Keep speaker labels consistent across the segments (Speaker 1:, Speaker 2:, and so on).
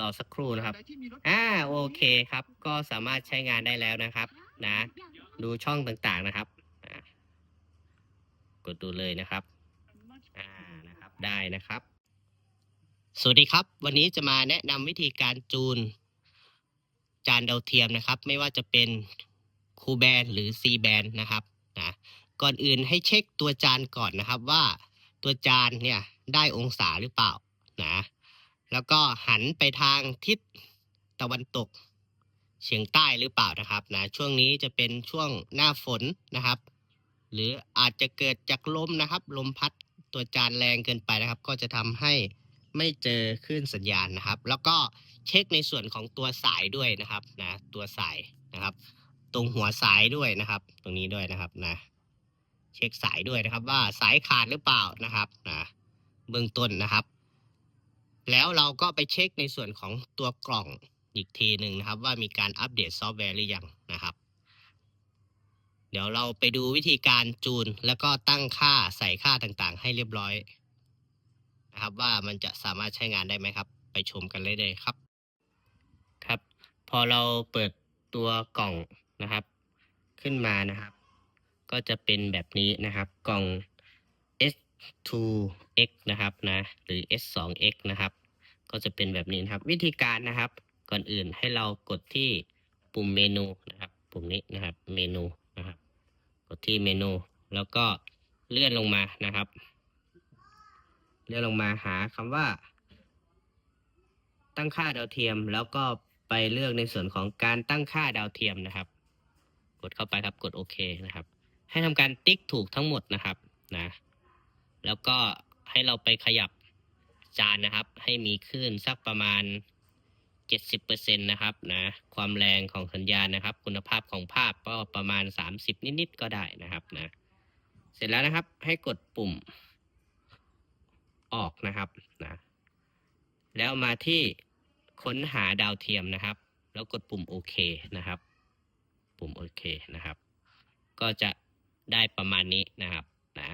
Speaker 1: รอสักครู่นะครับ อ่าโอเคครับ ก็สามารถใช้งานได้แล้วนะครับ นะ ดูช่องต่างๆนะครับอ่ากดดูเลยนะครับ อ่านะครับได้นะครับ สวัสดีครับ วันนี้จะมาแนะนำวิธีการจูน จานดาวเทียมนะครับ ไม่ว่าจะเป็นคูแบนหรือ C แบนนะครับนะก่อนอื่นให้เช็คตัวจานก่อนนะครับว่าตัวจานเนี่ยได้องศาหรือเปล่านะ แล้วก็หันไปทางทิศตะวันตก เฉียงใต้หรือเปล่านะครับนะช่วงนี้จะเป็นช่วงหน้าฝนนะครับ หรืออาจจะเกิดจากลมนะครับ ลมพัดตัวจานแรงเกินไปนะครับ ก็จะทำให้ไม่เจอคลื่นสัญญาณนะครับ แล้วก็เช็คในส่วนของตัวสายด้วยนะครับนะตัวสายนะครับ ตรงหัวสายด้วยนะครับ ตรงนี้ด้วยนะครับนะเช็คสายด้วยนะครับ ว่าสายขาดหรือเปล่านะครับนะเบื้องต้นนะครับ แล้วเราก็ไปเช็คในส่วนของตัวกล่องอีกทีหนึ่งนะครับ ว่ามีการอัปเดตซอฟต์แวร์หรือยังนะครับ เดี๋ยวเราไปดูวิธีการจูน แล้วก็ตั้งค่าใส่ค่าต่างๆ ให้เรียบร้อยนะครับ ว่ามันจะสามารถใช้งานได้ไหมครับ ไปชมกันเลยเลยครับ ครับ พอเราเปิดตัวกล่องนะครับ ขึ้นมานะครับ ก็จะเป็นแบบนี้นะครับ กล่อง 2x นะครับนะหรือ S2X นะครับ ก็จะเป็นแบบนี้นะครับ วิธีการนะครับ ก่อนอื่นให้เรากดที่ปุ่มเมนูนะครับ ปุ่มนี้นะครับเมนูนะครับ กดที่เมนู แล้วก็เลื่อนลงมานะครับ เลื่อนลงมาหาคำว่า ตั้งค่าดาวเทียม แล้วก็ไปเลือกในส่วนของการตั้งค่าดาวเทียมนะครับ กดเข้าไปครับกดโอเคนะครับ ให้ทำการติ๊กถูกทั้งหมดนะครับนะ แล้วก็ให้เราไปขยับจานนะครับ ให้มีคลื่นสักประมาณ 70%นะครับนะความแรงของสัญญาณนะครับ คุณภาพของภาพก็ประมาณ 30 นิดๆก็ได้นะครับนะเสร็จแล้วนะครับให้กดปุ่มออกนะครับนะแล้วมาที่ค้นหาดาวเทียมนะครับ แล้วกดปุ่มโอเคนะครับ ปุ่มโอเคนะครับ ก็จะได้ประมาณนี้นะครับนะ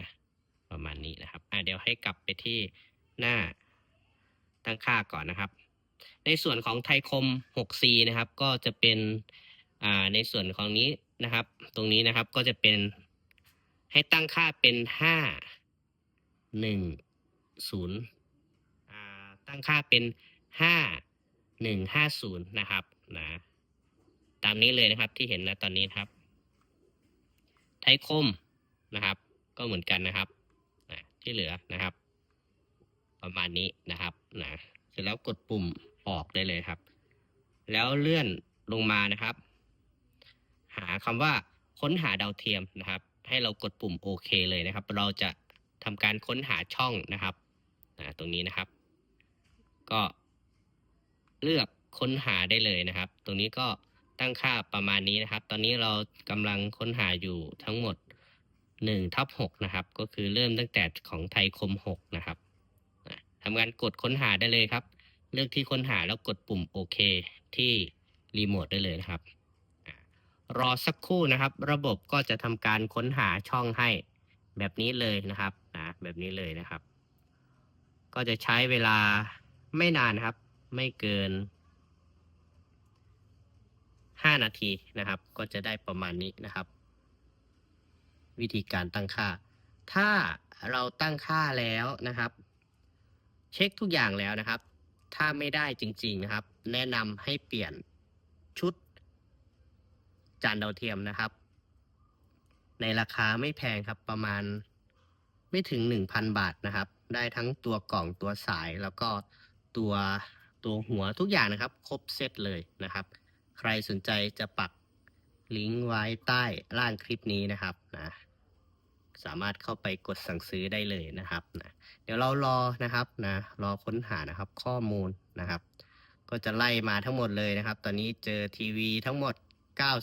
Speaker 1: ประมาณนี้นะครับอะเดี๋ยวให้กลับไปที่หน้าตั้งค่าก่อนนะครับ ในส่วนของไทยคม 6C นะครับ ก็จะเป็นอ่าในส่วนของนี้นะครับ ตรงนี้นะครับก็จะเป็นให้ตั้งค่าเป็น 5 1 0อ่าตั้งค่าเป็น 5 1 5 0 นะครับนะตามนี้เลยนะครับที่เห็นนะตอนนี้ครับ ไทยคมนะครับ ก็เหมือนกันนะครับ ที่เหลือนะครับ ประมาณนี้นะครับนะเสร็จแล้วกดปุ่มออกได้เลยครับ แล้วเลื่อนลงมานะครับ หาคำว่าค้นหาดาวเทียมนะครับ ให้เรากดปุ่มโอเคเลยนะครับ เราจะทำการค้นหาช่องนะครับนะตรงนี้นะครับ ก็เลือกค้นหาได้เลยนะครับ ตรงนี้ก็ตั้งค่าประมาณนี้นะครับ ตอนนี้เรากำลังค้นหาอยู่ทั้งหมด 1ทับ6นะครับ ก็คือเริ่มตั้งแต่ของไทยคม 6 นะครับทำการกดค้นหาได้เลยครับ เลือกที่ค้นหาแล้วกดปุ่มโอเคที่รีโมทได้เลยนะครับ รอสักครู่นะครับ ระบบก็จะทำการค้นหาช่องให้แบบนี้เลยนะครับนะแบบนี้เลยนะครับ ก็จะใช้เวลาไม่นานนครับ ไม่เกิน 5 นาทีนะครับ ก็จะได้ประมาณนี้นะครับ วิธีการตั้งค่า ถ้าเราตั้งค่าแล้วนะครับ เช็คทุกอย่างแล้วนะครับ ถ้าไม่ได้จริงๆนะครับ แนะนำให้เปลี่ยนชุด จานดาวเทียมนะครับ ในราคาไม่แพงครับประมาณไม่ถึง 1,000 บาทนะครับ ได้ทั้งตัวกล่องตัวสายแล้วก็ตัวตัวหัวทุกอย่างนะครับ ครบเซตเลยนะครับ ใครสนใจจะปักลิงก์ไว้ใต้ล่างคลิปนี้นะครับนะ สามารถเข้าไปกดสั่งซื้อได้เลยนะครับนะเดี๋ยวเรารอนะครับนะรอค้นหานะครับข้อมูลนะครับ ก็จะไล่มาทั้งหมดเลยนะครับ ตอนนี้เจอทีวีทั้งหมด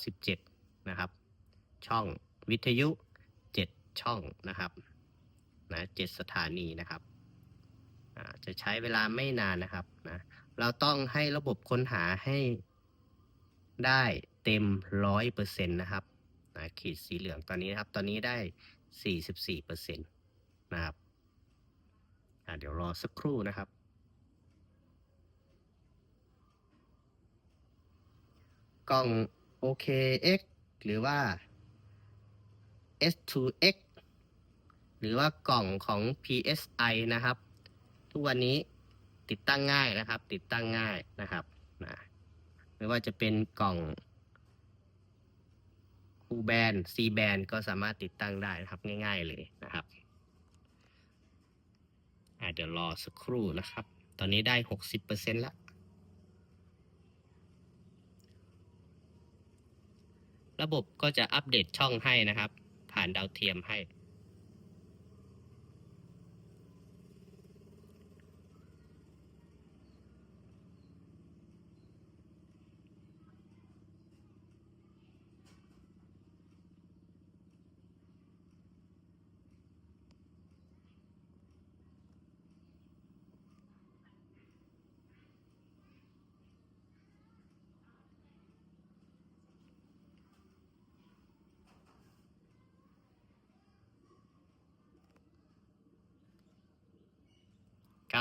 Speaker 1: 97 นะครับ ช่องวิทยุ 7 ช่องนะครับนะ7สถานีนะครับจะใช้เวลาไม่นานนะครับนะเราต้องให้ระบบค้นหาให้ได้เต็มร้อยเปอร์เซ็นต์นะครับนะขีดสีเหลืองตอนนี้นะครับ ตอนนี้ได้ 44เปอร์เซ็นต์นะครับเดี๋ยวรอสักครู่นะครับ กล่อง OKX หรือว่า S2X หรือว่ากล่องของ PSI นะครับ ทุกวันนี้ติดตั้งง่ายนะครับ ติดตั้งง่ายนะครับนะไม่ว่าจะเป็นกล่อง คูแบน C แบนก็สามารถติดตั้งได้นะครับง่ายๆเลยนะครับเดี๋ยวรอสักครู่นะครับ ตอนนี้ได้ 60%แล้ว ระบบก็จะอัปเดตช่องให้นะครับ ผ่านดาวเทียมให้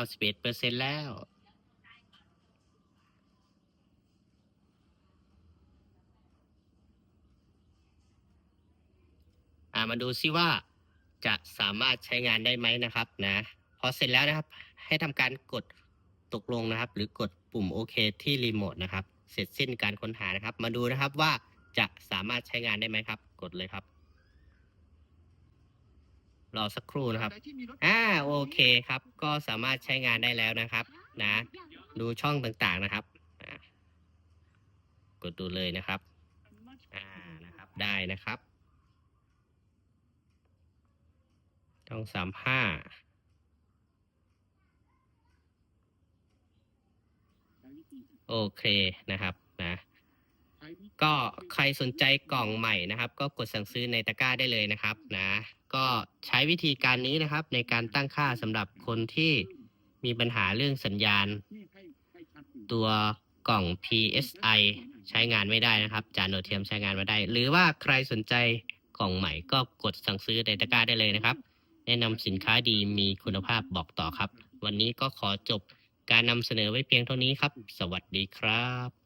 Speaker 1: 91%แล้วอ่ามาดูซิว่าจะสามารถใช้งานได้ไหมนะครับนะพอเสร็จแล้วนะครับ ให้ทำการกดตกลงนะครับ หรือกดปุ่มโอเคที่รีโมทนะครับ เสร็จสิ้นการค้นหานะครับ มาดูนะครับว่าจะสามารถใช้งานได้ไหมครับ กดเลยครับ รอสักครู่นะครับ อ่าโอเคครับ ก็สามารถใช้งานได้แล้วนะครับ นะ ดูช่องต่างๆนะครับอ่ากดดูเลยนะครับ อ่านะครับ ได้นะครับช่องสามห้าโอเคนะครับนะ ก็ใครสนใจกล่องใหม่นะครับ ก็กดสั่งซื้อในตะกร้าได้เลยนะครับนะก็ใช้วิธีการนี้นะครับ ในการตั้งค่าสำหรับคนที่มีปัญหาเรื่องสัญญาณ ตัวกล่อง PSI ใช้งานไม่ได้นะครับ จานโดดเทียมใช้งานไม่ได้ หรือว่าใครสนใจกล่องใหม่ก็กดสั่งซื้อในตะกร้าได้เลยนะครับ แนะนำสินค้าดีมีคุณภาพบอกต่อครับ วันนี้ก็ขอจบการนำเสนอไว้เพียงเท่านี้ครับ สวัสดีครับ